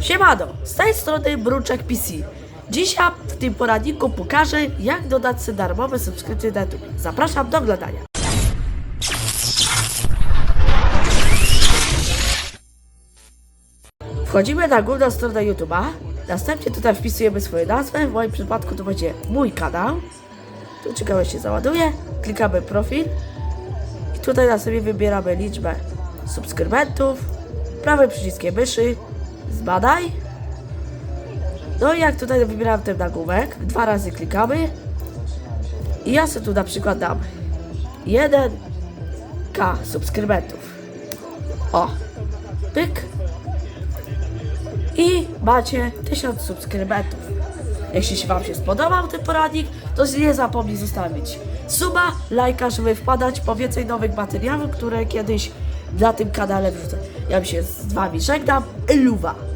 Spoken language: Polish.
Siemano, z tej strony Bruczek PC. Dzisiaj w tym poradniku pokażę, jak dodać sobie darmowe subskrypcje na YouTube. Zapraszam do oglądania. Wchodzimy na główną stronę YouTube'a, następnie tutaj wpisujemy swoją nazwę, w moim przypadku to będzie mój kanał. Tu ciekawe się załaduje, klikamy profil i tutaj na sobie wybieramy liczbę subskrybentów, prawym przyciskiem myszy, zbadaj. No i jak tutaj wybieram ten nagłówek, dwa razy klikamy i ja sobie tu na przykład dam 1k subskrybentów. O, pyk. I macie 1000 subskrybentów. Jeśli się Wam się spodobał ten poradnik, to nie zapomnij zostawić suba, lajka, żeby wpadać po więcej nowych materiałów, które kiedyś na tym kanale wrzucę. Ja się z Wami żegnam. Eluwa!